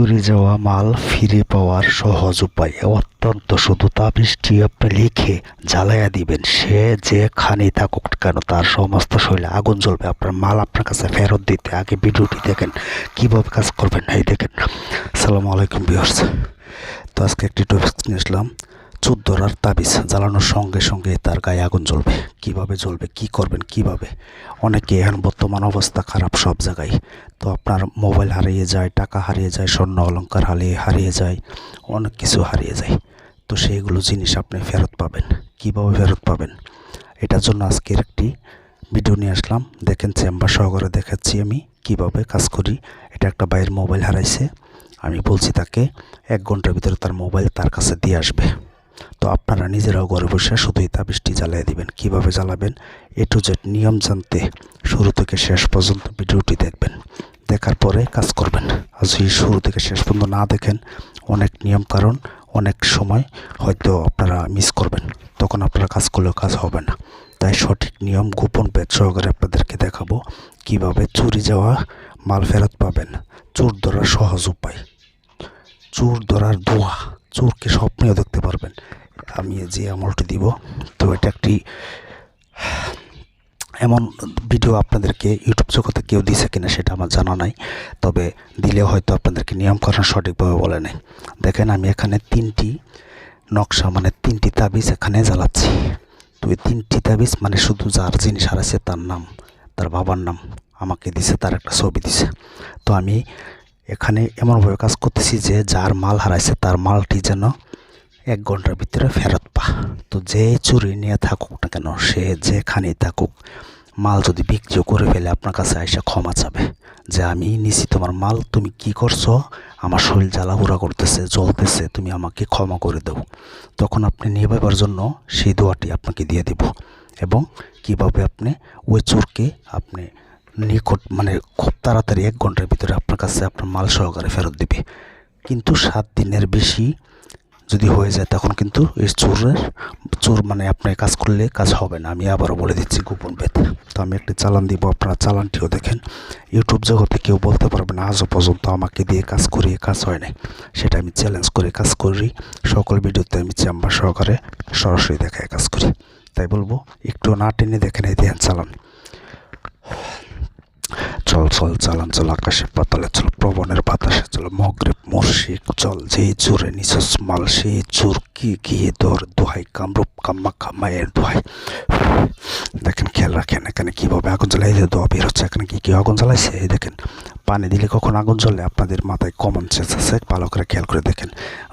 চুরি যাওয়া মাল ফিরে পাওয়ার সহজ উপায়। অত্যন্ত শুধু তাবিজটি আপনি লিখে জ্বালাইয়া দিবেন। সে যেখানে থাকুক কেন, তার সমস্ত শৈলে আগুন জ্বলবে। আপনার মাল আপনার কাছে ফেরত দিতে। আগে ভিডিওটি দেখেন, কীভাবে কাজ করবেন, এই দেখেন। সালামু আলাইকুম বিহর্স তো আজকে একটি টপিক নিয়ে আসলাম। চোর ধরার তাবিজ জ্বালানোর সঙ্গে সঙ্গে তার গায়ে আগুন জ্বলবে। কীভাবে জ্বলবে? কি করবেন? কীভাবে? অনেকে এখন বর্তমান অবস্থা খারাপ সব জায়গায়। তো আপনার মোবাইল হারিয়ে যায়, টাকা হারিয়ে যায়, স্বর্ণ অলঙ্কার হারিয়ে হারিয়ে যায়, অনেক কিছু হারিয়ে যায়। তো সেইগুলো জিনিস আপনি ফেরত পাবেন। কীভাবে ফেরত পাবেন? এটার জন্য আজকের একটি ভিডিও নিয়ে আসলাম। দেখেন, চেম্বার সহকারে দেখাচ্ছি আমি কীভাবে কাজ করি। এটা একটা বাইরের মোবাইল হারাইছে। আমি বলছি তাকে, এক ঘণ্টার ভিতরে তার মোবাইল তার কাছে দিয়ে আসবে। তো আপনারা নিজেরাও ঘরে বসে শুধু এই তাবিজটি জ্বালিয়ে দিবেন। কীভাবে জ্বালাবেন? এ টু জেড নিয়ম জানতে শুরু থেকে শেষ পর্যন্ত ভিডিওটি দেখবেন। দেখার পরে কাজ করবেন। আর যদি শুরু থেকে শেষ পর্যন্ত না দেখেন অনেক নিয়ম কারণ, অনেক সময় হয়তো আপনারা মিস করবেন। তখন আপনারা কাজ করলেও কাজ হবে না। তাই সঠিক নিয়ম গোপন পেট সহকারে আপনাদেরকে দেখাবো। কীভাবে চুরি যাওয়া, মাল ফেরত পাবেন। চোর ধরার সহজ উপায়। চোর ধরার দোয়া। চোরকে স্বপ্নেও দেখতে পারবেন। আমি যে আমলটি দিব, তো এটা একটি, এমন ভিডিও আপনাদেরকে ইউটিউব জগতে কেউ দিছে কিনা সেটা আমার জানা নাই, তবে দিলে হয়তো আপনাদেরকে নিয়মকরণ সঠিকভাবে বলে নেই। দেখেন, আমি এখানে তিনটি নকশা মানে তিনটি তাবিজ এখানে জ্বালাচ্ছি। তো এই তিনটি তাবিজ মানে শুধু যার জিনিস হারাইছে তার নাম, তার বাবার নাম আমাকে দিছে, তার একটা ছবি দিছে। তো আমি এখানে এমনভাবে কাজ করতেছি যে যার মাল হারাইছে তার মালটি যেন এক ঘণ্টার ভিতরে ফেরত পা তো যে চুরি নিয়ে থাকুক না কেন, সে যেখানেই থাকুক, মাল যদি বিক্রিও করে ফেলে, আপনার কাছে এসে ক্ষমা চাবে। যে আমি নিছি তোমার মাল, তুমি কি করছ? আমার শরীর জ্বালাপুরা করতেছে, জ্বলতেছে, তুমি আমাকে ক্ষমা করে দেবো তখন আপনি নিভাবার জন্য সেই দোয়াটি আপনাকে দিয়ে দেব। এবং কীভাবে আপনি ওই চোরকে আপনি নিকট মানে খুব তাড়াতাড়ি এক ঘণ্টার ভিতরে আপনার কাছে আপনার মাল সহকারে ফেরত দিবে। কিন্তু সাত দিনের বেশি যদি হয়ে যায়, তখন কিন্তু এই চোরের, চোর মানে আপনি কাজ করলে কাজ হবে না। আমি আবারও বলে দিচ্ছি গোপন বেদ তো আমি একটি চালান দিব, আপনারা চালানটিও দেখেন। ইউটিউব জগতে কেউ বলতে পারবে না, আজও পর্যন্ত আমাকে দিয়ে কাজ করিয়ে কাজ হয় নাই। সেটা আমি চ্যালেঞ্জ করে কাজ করি। সকল ভিডিওতে আমি চেম্বার সহকারে সরাসরি দেখায় কাজ করি। তাই বলব, একটু না টেনে দেখেন এই দেন চালান। চল চল চালান চল, আকাশে পাতালে চল প্রবণের বাতাসে চল মগরেব মর্শিক চল যে জোরে নিচস মাল সেই জোর কি গিয়ে দর দোহাই কামরূপ, কাম্মা কামায়ের দোহাই দেখেন, খেয়াল রাখেন, এখানে কীভাবে আগুন জ্বালাই দিয়ে দোয়া বের হচ্ছে, এখানে কি, কী আগুন জ্বালাইছে? এই দেখেন, পানি দিলে কখন আগুন জ্বলে? আপনাদের মাথায় কমন সেন্স আছে ভালো করে খেয়াল করে দেখেন।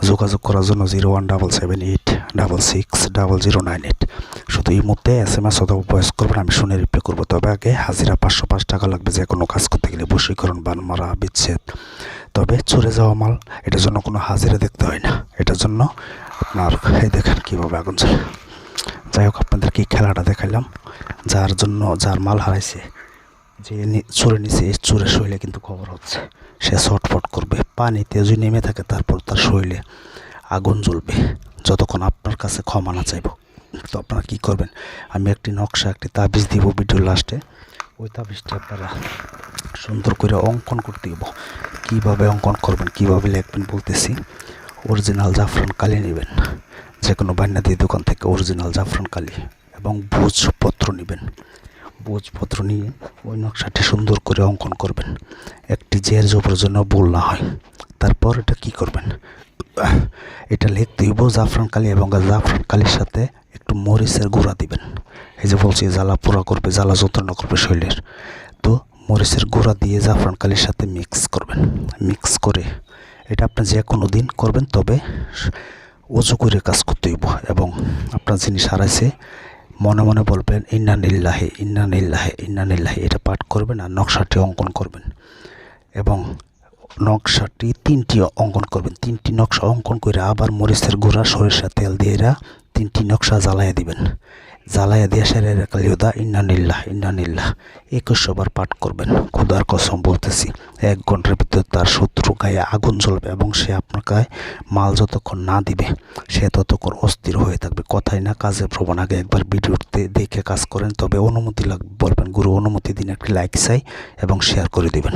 যোগাযোগ করার জন্য zero one double seven eight double six double zero nine eight শুধু এই মুহূর্তে এস এম এস অথবা ভয়েস করবেন আমি শুনে রিপ্লাই করব। তবে আগে হাজিরা পাঁচশো পাঁচ টাকা লাগবে যে কোনো কাজ করতে গেলে বশীকরণ, বান মারা, বিচ্ছেদ। তবে চুরে যাওয়া মাল, এটার জন্য কোনো হাজিরা দেখতে হয় না। এটার জন্য আপনার, এই দেখেন কীভাবে আগুন চলে যাই হোক, আপনাদেরকে এই খেলাটা দেখাইলাম। যার জন্য, যার মাল হারাইছে, যে চুরে নিছে, এই চুরের শরীরে কিন্তু খবর হচ্ছে। সে ছটফট করবে। পানিতে যদি নেমে থাকে, তারপর তার শরীরে আগুন জ্বলবে। যতক্ষণ আপনার কাছে ক্ষমা না চাইব। তো আপনারা কী করবেন? আমি একটি নকশা, একটি তাবিজ দিব ভিডিও লাস্টে। ওই তাবিজটি আপনারা সুন্দর করে অঙ্কন করতে দিব কীভাবে অঙ্কন করবেন, কীভাবে লিখবেন বলতেছি। অরিজিনাল জাফরান কালি নেবেন। যে কোনো বান্যাদি দোকান থেকে অরিজিনাল জাফরান কালি এবং ভোজপত্র নেবেন। ভোজপত্র নিয়ে ওই নকশাটি সুন্দর করে অঙ্কন করবেন। একটি জের জবর জন্য ভুল না হয়। তারপর এটা কি করবেন? এটা লিখতে হইব জাফরান কালি এবং জাফরান কালির সাথে একটু মরিচের গুঁড়া দিবেন। এই যে বলছি, জ্বালা পোড়া করবে, জ্বালা যন্ত্রণা করবে শরীরের। তো মরিচের গুঁড়া দিয়ে জাফরান কালির সাথে মিক্স করবেন। মিক্স করে এটা আপনি যে কোনো দিন করবেন, তবে উঁচু করে কাজ করতে হইব এবং আপনার জিনিস হারাইছে মনে মনে বলবেন ইন্না নিল্লাহে ইন্না নিল্লাহে ইন্না নিল্লাহে এটা পাঠ করবেন আর নকশাটি অঙ্কন করবেন। এবং নকশাটি তিনটি অঙ্কন করবেন। তিনটি নকশা অঙ্কন করে আবার মরিচের গুঁড়া সরিষা তেল দিয়ে এরা তিনটি নকশা জ্বালাইয়া দিবেন। জ্বালাইয়া দিয়া সেরে কালিউদা ইন্না নিল্লাহ ইন্না নিল্লাহ একুশশো বার পাঠ করবেন। খুদার কসম বলতেছি, এক ঘণ্টার ভিতরে তার শত্রু গায়ে আগুন জ্বলবে এবং সে আপনার গায়ে মাল যতক্ষণ না দিবে, সে ততক্ষণ অস্থির হয়ে থাকবে। কথাই না কাজে প্রবণ আগে একবার ভিডিওতে দেখে কাজ করেন, তবে অনুমতি লাগবে বলবেন, গুরু, অনুমতি দিন, একটি লাইক চাই এবং শেয়ার করে দিবেন।